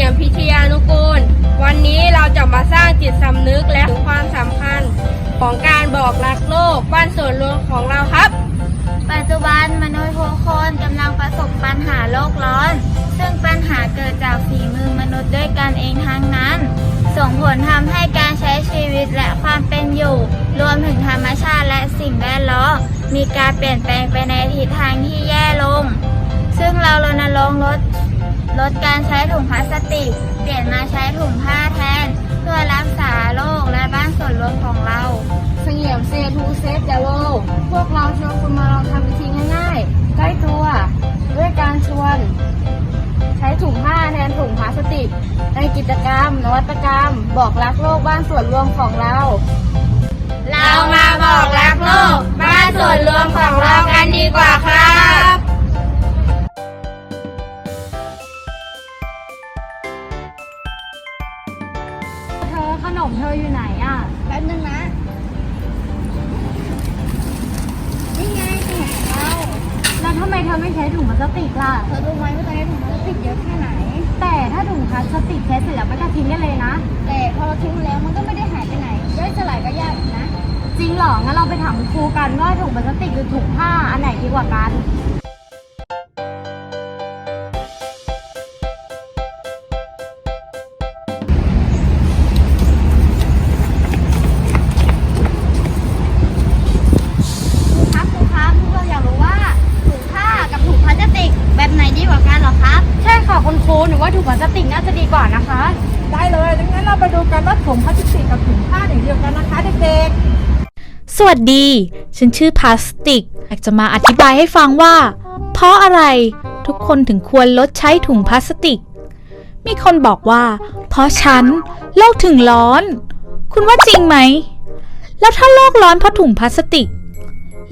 ียมพิชยานุกูล วันนี้เราจะมาสร้างจิตสำนึกและความสำคัญของการบอกรักโลกบ้านส่วนรวมของเราครับ ปัจจุบันมนุษย์ทุกคนกำลังประสบปัญหาโลกร้อน ซึ่งปัญหาเกิดจากฝีมือมนุษย์ด้วยกันเองทั้งนั้น ส่งผลทำให้การใช้ชีวิตและความเป็นอยู่ รวมถึงธรรมชาติและสิ่งแวดล้อมมีการเปลี่ยนแปลงไปในทิศทางที่แย่ลง ซึ่งเรารณรงค์ลด ลดการใช้ถุงพลาสติก เปลี่ยนมาใช้ถุงผ้าแทน เพื่อรักษาโลกและบ้านส่วนรวมของเรา เสงี่ยมเซทูเซฟเดโวพวกเราชวนคุณมาลองทำวิธีง่ายๆ ใกล้ตัว ด้วยการชวน ใช้ถุงผ้าแทนถุงพลาสติก ในกิจกรรม นวัตกรรม บอกรักโลกบ้านส่วนรวมของเรา เรามาบอกรักโลก บ้านส่วนรวมของเรากันดีกว่าครั เธออยู่ไหนอะ แป๊บนึงนะ นี่ไงถุงของเราแล้วทำไมเธอไม่ใช้ถุงพลาสติกล่ะ เธอรู้ไหมว่าตอนนี้ถุงพลาสติกเยอะแค่ไหน แต่ถ้าถุงพลาสติกใช้เสร็จแล้วไม่ก็ทิ้งได้เลยนะ แต่พอเราทิ้งแล้วมันก็ไม่ได้หายไปไหนย่อยสลายก็ยากอีกนะ จริงเหรอ งั้นเราไปถามครูกันว่าถุงพลาสติกหรือถุงผ้าอันไหนดีกว่ากัน หนูว่าถุงพลาสติกน่าจะดีกว่านะคะ ได้เลยดังนั้นเราไปดูกันว่าถุงพลาสติกกับถุงผ้าอย่างเดียวกันนะคะเด็กๆ สวัสดี ฉันชื่อพลาสติก อยากจะมาอธิบายให้ฟังว่า เพราะอะไรทุกคนถึงควรลดใช้ถุงพลาสติก มีคนบอกว่า เพราะฉันโลกถึงร้อน คุณว่าจริงไหม แล้วถ้าโลกร้อนเพราะถุงพลาสติก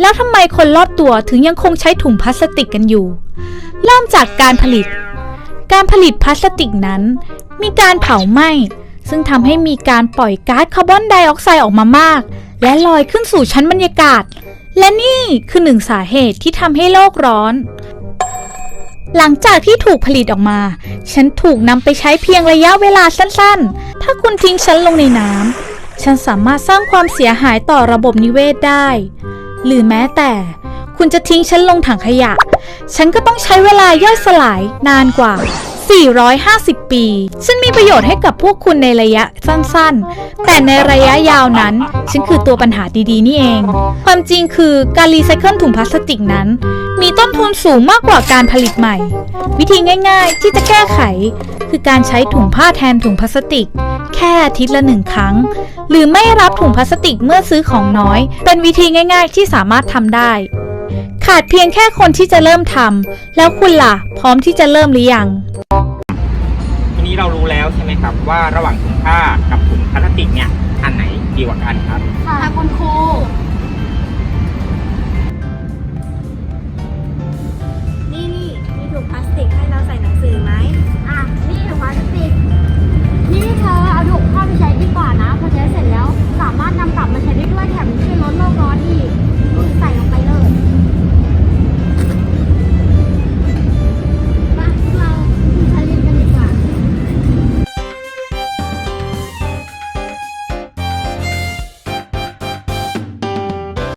แล้วทำไมคนรอบตัวถึงยังคงใช้ถุงพลาสติกกันอยู่ เริ่มจากการผลิต การผลิตพลาสติกนั้น มีการเผาไหม้ ซึ่งทำให้มีการปล่อยก๊าซคาร์บอนไดออกไซด์ออกมามาก และลอยขึ้นสู่ชั้นบรรยากาศ และนี่คือหนึ่งสาเหตุที่ทำให้โลกร้อน หลังจากที่ถูกผลิตออกมา ฉันถูกนำไปใช้เพียงระยะเวลาสั้นๆ ถ้าคุณทิ้งฉันลงในน้ำฉันสามารถสร้างความเสียหายต่อระบบนิเวศได้ หรือแม้แต่ คุณจะทิ้งฉันลงถังขยะ ฉันก็ต้องใช้เวลาย่อยสลายนานกว่า 450 ปีซึ่งมีประโยชน์ให้กับพวกคุณในระยะสั้นๆ แต่ในระยะยาวนั้น ฉันคือตัวปัญหาดีๆ นี่เอง ความจริงคือการรีไซเคิลถุงพลาสติกนั้น มีต้นทุนสูงมากกว่าการผลิตใหม่ วิธีง่ายๆ ที่จะแก้ไข คือการใช้ถุงผ้าแทนถุงพลาสติก แค่อาทิตย์ละหนึ่งครั้ง หรือไม่รับถุงพลาสติกเมื่อซื้อของน้อย เป็นวิธีง่าย ๆ ที่สามารถทำได้ ขาดเพียงแค่คนที่จะเริ่มทำแล้วคุณล่ะ พร้อมที่จะเริ่มหรือยัง ทีนี้เรารู้แล้วใช่ไหมครับว่าระหว่างถุงผ้ากับถุงพลาสติกเนี่ยอันไหนดีกว่ากันครับ ค่ะคุณครูนี่นี่มีถุงพลาสติกให้เราใส่หนัง